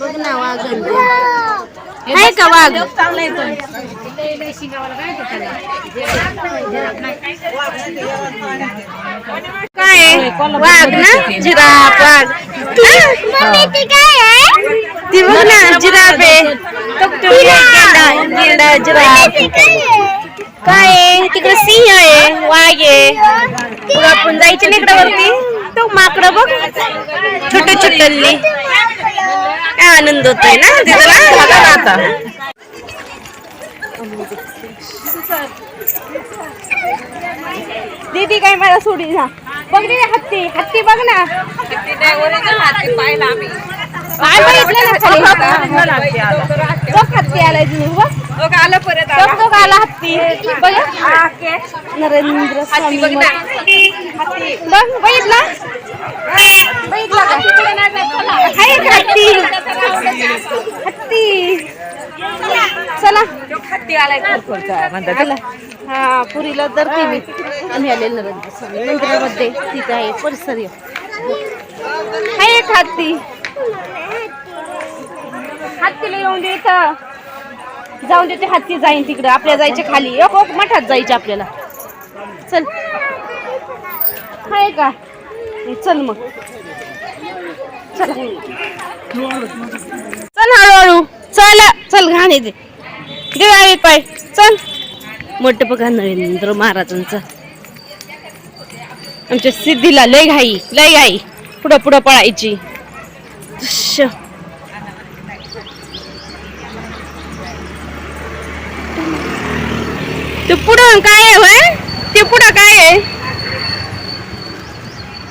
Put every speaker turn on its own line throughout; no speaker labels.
बघ ना वाघ आहे का वाघ? काय वाघ ना? जिराफ वाघ. ती बघ ना जिराफ आहे. काय तिकडे सिंह आहे वाघ आहे. पुढं आपण जायचे ना इकडे वरती. तो माकडं बघ. छोटे छोटल्ली आनंद होतोय ना? ना ना आता. दीदी काय मला सोडी ना बघ दीदी हत्ती हत्ती बघ ना. काय बघितलं ना हत्ती आलाय तुम्ही
आलं परत
आला हत्ती. बघ. नरेंद्र. बघ बघितला का? आहे का हत्ती हत्ती चला
हत्ती आलाय कोरकोरचा म्हणतात
हा पुरीला तर मी आम्ही आले तिथे आहे परिसर आहे. एक हत्ती. हत्तीला येऊन दे इथं. जाऊन दे ते हत्ती जाईन तिकडं. आपल्या जायचे खाली. एक एक मठात जायचे आपल्याला. चल. आहे का? चल मग. चल. चल हळूहळू. चल चल घाण येते. देवा पाय. चल. मोठं बघा नरेंद्र महाराजांचं. आमच्या सिद्धीला लय घाई लय घाई. पुढं पुढं पळायची. ते पुढं काय आहे होय? ते पुढं काय आहे?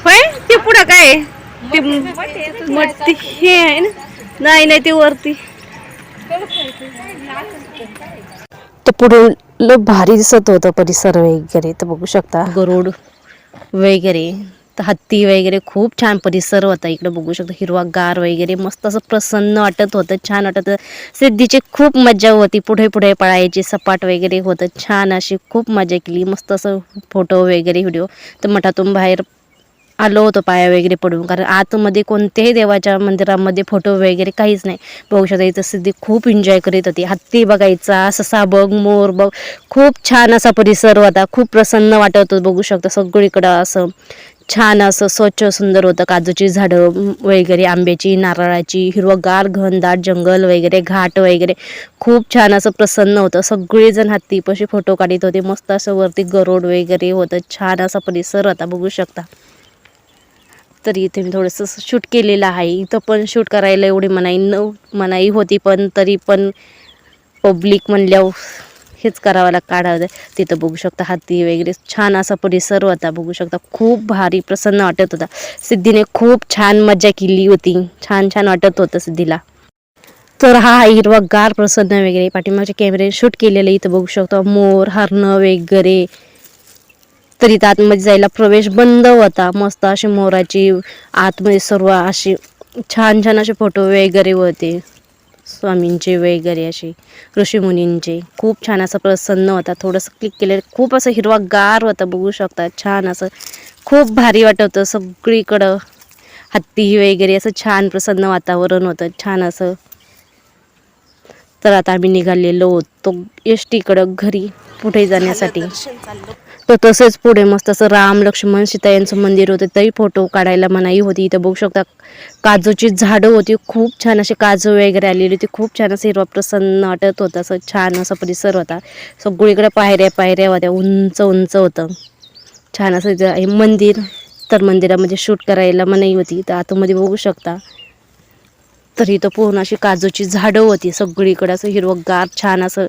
होय? ते पुढं काय आहे? ते मट्टी हे आहे ना? नाही नाही ते वरती. तर पुढे लय भारी दिसत होतं परिसर वगैरे तर बघू शकता. गरुड वगैरे तर हत्ती वगैरे खूप छान परिसर होता. इकडे बघू शकता हिरवागार वगैरे मस्त असं प्रसन्न वाटत होतं छान वाटत सिद्धीची खूप मजा होती पुढे पुढे पळायची सपाट वगैरे होतं छान अशी खूप मजा केली मस्त असं फोटो वगैरे व्हिडिओ तर मठातून बाहेर आलो होतो पाया वगैरे पडून. कारण आतमध्ये कोणत्याही देवाच्या मंदिरामध्ये फोटो वगैरे काहीच नाही. बघू शकता इथं सिद्धी खूप एन्जॉय करीत होती. हत्ती बघायचा ससा बघ मोर बघ. खूप छान असा परिसर होता. खूप प्रसन्न वाटत होतं बघू शकता सगळीकडं असं. छान असं स्वच्छ सुंदर होतं. काजूची झाडं वगैरे आंब्याची नारळाची हिरवगार घनदाट जंगल वगैरे घाट वगैरे. खूप छान असं प्रसन्न होतं. सगळेजण हत्तीपाशी फोटो काढत होते. मस्त असं वरती गरोड वगैरे होतं. छान असा परिसर होता. बघू शकता. तरी इथे मी थोडंसं शूट केलेलं आहे. इथं पण शूट करायला एवढी मनाई न मनाई होती पण तरी पण पब्लिक म्हणल्यावर हेच करावं लाग काढावं तिथं बघू शकता हाती वगैरे छान असा परिसर होता. बघू शकता खूप भारी प्रसन्न वाटत होता. सिद्धीने खूप छान मजा केली होती. छान छान वाटत होतं सिद्धीला. तर हा हिरवा गार प्रसन्न वगैरे. पाठीमागच्या कॅमेरे शूट केलेलं इथं बघू शकतो मोर हरणं वगैरे. तरी इथं आतमध्ये जायला प्रवेश बंद होता. मस्त अशी मोराची आतमध्ये सर्व अशी छान छान असे फोटो वगैरे होते. स्वामींचे वगैरे असे ऋषीमुनींचे. खूप छान असं प्रसन्न होता. थोडंसं क्लिक केलं खूप असं हिरवा गार होतं. बघू शकता छान असं खूप भारी वाटत होतं सगळीकडं. हत्ती वगैरे असं छान प्रसन्न वातावरण होतं. छान असं. तर आता आम्ही निघालेलो होतो एस टीकडं घरी पुढे जाण्यासाठी. तर तसेच पुढे मस्त असं राम लक्ष्मण सीता यांचं मंदिर होतं तरी फोटो काढायला मनाई होती. इथं बघू शकता काजूची झाडं होती. खूप छान असे काजू वगैरे आलेली होती. खूप छान असं हिरवा प्रसन्न वाटत होतं. असं छान असा परिसर होता. सगळीकडे पायऱ्या पायऱ्या होत्या. उंच उंच होतं. छान असं हे मंदिर. तर मंदिरामध्ये शूट करायला मनाई होती. तर आतमध्ये बघू शकता. तर इथं पूर्ण अशी काजूची झाडं होती. सगळीकडे असं हिरवंगार छान असं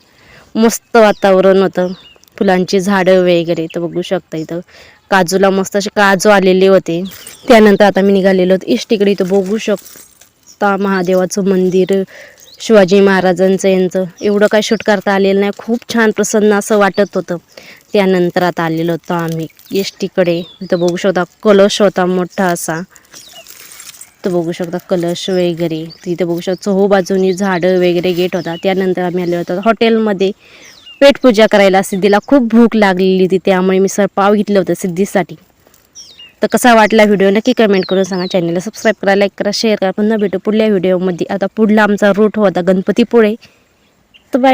मस्त वातावरण होतं. फुलांची झाडं वगैरे तर बघू शकता इथं. काजूला मस्त असे काजू आलेले होते. त्यानंतर आता मी निघालेलो होतो. इष्टीकडे इथं बघू शकता महादेवाचं मंदिर शिवाजी महाराजांचं यांचं. एवढं काय शूट करता आलेलं नाही. खूप छान प्रसन्न असं वाटत होतं. त्यानंतर आता आलेलो होतो आम्ही. एस टीकडे इथं बघू शकता कलश होता मोठा असा. तर बघू शकता कलश वगैरे. तिथे बघू शकता चहू बाजूनी झाडं वगैरे गेट होता. त्यानंतर आम्ही आलो होतो हॉटेलमध्ये. पेटपूजा करायला सिद्धीला खूप भूक लागलेली होती त्यामुळे मी सर पाव घेतलं होतं सिद्धीसाठी. तर कसा वाटला व्हिडिओ नक्की कमेंट करून सांगा. चॅनलला सबस्क्राईब करा लाईक करा शेअर करा. पुन्हा भेटू पुढल्या व्हिडिओमध्ये आता पुढला आमचा रूट होता गणपतीपुळे. तर बाय